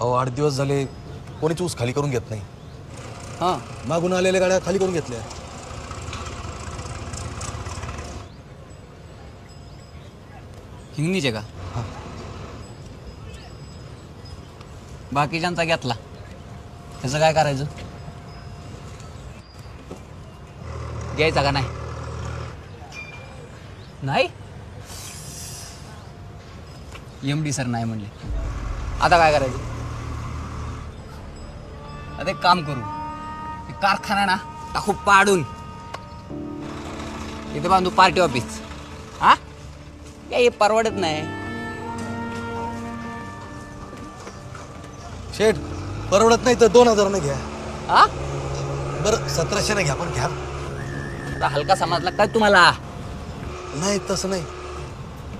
अहो आठ दिवस झाले कोणीच ऊस खाली करून घेत नाही. हां. मागून आलेल्या गाड्या खाली करून घेतल्या. हिंगणीचे का? बाकीच्यांचा घेतला. त्याचं काय करायचं? घ्यायचा का नाही? नाही? एम डी सर नाही म्हणले. आता काय करायचं? आता एक काम करू. ते कारखाना ना टाकू पाडून. इथे बांधू पार्टी ऑफिस हा? काय हे परवडत नाही. शेठ परवडत नाही तर दोन हजारानं घ्या. हा? बरं सतराशेनं घ्या पण घ्या. आता हलका समजला काय तुम्हाला? नाही तसं नाही.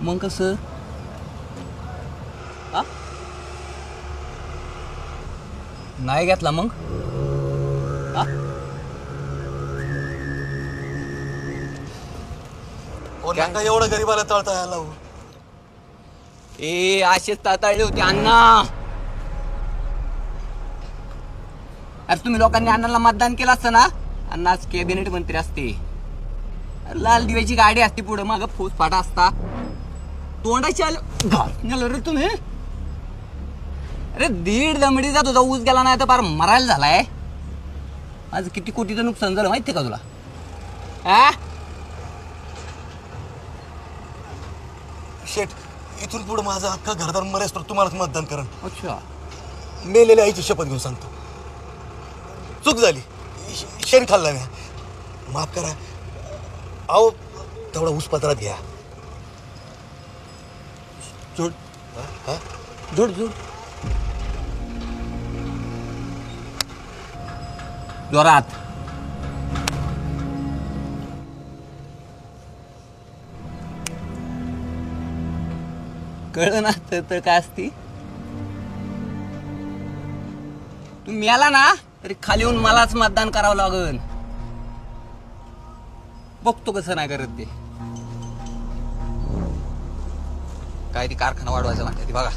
मग कसं? नाही घेतला मग? नका एवढं गरीबाला तळता यायला हो. ए असेच ताताळले होते अण्णा. अरे तुम्ही लोकांनी अण्णाला मतदान केलं असतं ना? अण्णा आज कॅबिनेट मंत्री असते. अरे लाल दिव्याची गाडी असते पुढे माग फौज फाटा असता. तोंडाची आलं घाल रे तुम्ही. अरे दीड दमडीचा तुझा ऊस गेला नाही तर फार मरायला झालाय. आज किती कोटीचं नुकसान झालं माहितीये का तुला? आ? शेठ इथून पुढे माझं अख्खा घरदार मरेस तर तुम्हालाच मतदान करण. अच्छा. मेलेल्या आईची शपथ घेऊन सांगतो. चूक झाली. श- शेण खाल्ला मी. माफ करा. अहो तेवढा ऊस पत्रात घ्या. जोड हा? हा? जोड जोड जोरात. कळलं ना तर तर काय असती? तू मिळाला ना तरी खाली येऊन मलाच मतदान करावं लागल. बघतो कसं नाही करत ते. काय ती कारखाना वाढवायचा म्हणते ती बघा.